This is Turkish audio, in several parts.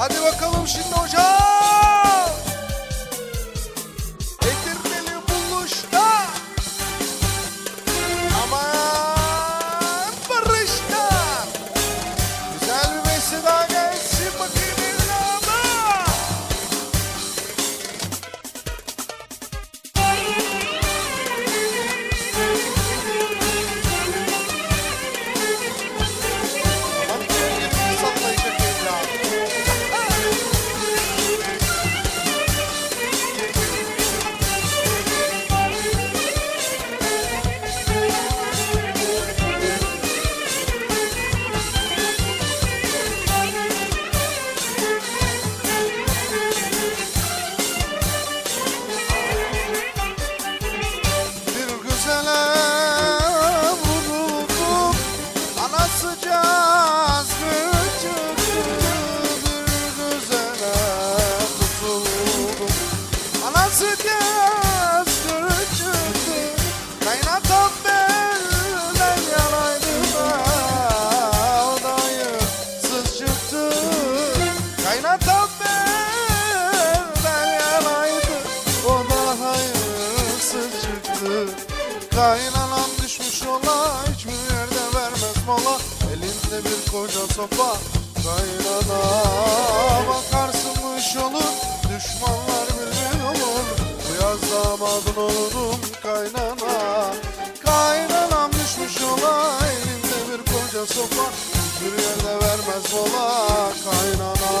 Hadi bakalım şimdi hocam. Cazgı çıktı Bir güzele tutuldum Anası cazgı çıktı Kaynatam belden yanaydı da O da hayırsız çıktı Kaynatam belden yanaydı O da hayırsız çıktı Kaynanan düşmüş ola bir koca sopa Kaynana. Bakarsın bu iş olur Düşmanlar bilir olur. Bu yaz damadın olurum kaynana. Kaynanam düşmüş ola Elinde bir koca sopa. Hiçbir yerde vermez mola Kaynana.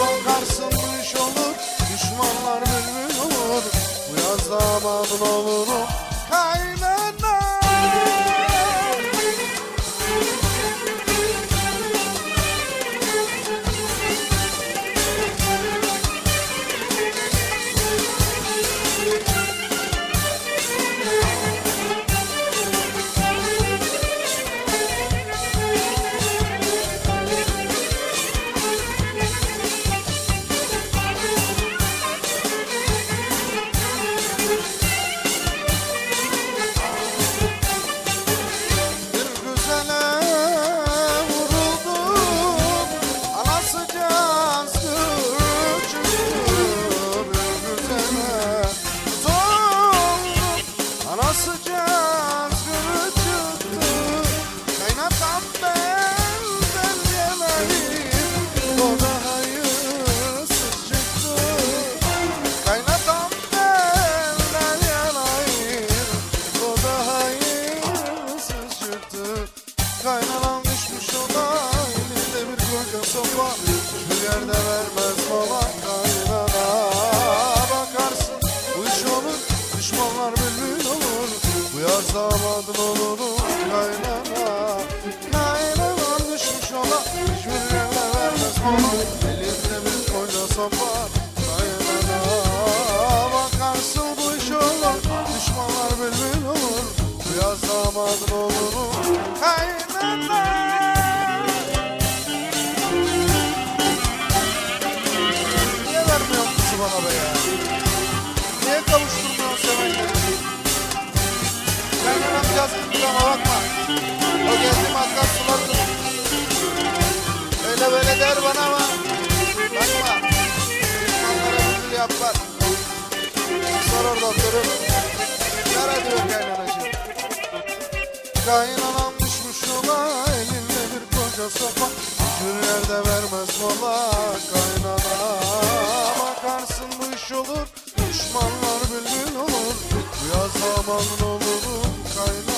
Bakarsın bu iş olur Düşmanlar bülbül olur. Bu yaz damadın olurum Koca sopa Hiçbir yerde vermez mola Kaynana. Bakarsın bu iş olur Düşmanlar bülbül olur. Bu yaz damadın olurum Kaynana. Kaynanam düşmüş ola Hiçbir yerde vermez mola Elinde bir koca sopa Niye kavuşturmuyorsun sevenleri? Kaynanam yazgın ama bakma. O geldi mazgaz sulardır. Öyle böyle der bana ama bakma. Düşmanlara ödül yapar. Sor orada oturup. Yara diyor kaynanacığım. Kaynanam düşmüş yola elinde bir koca sopa yerde vermez mola kaynana Bakarsın bu iş olur bülbül olur Rüya zamanın olurum kaynar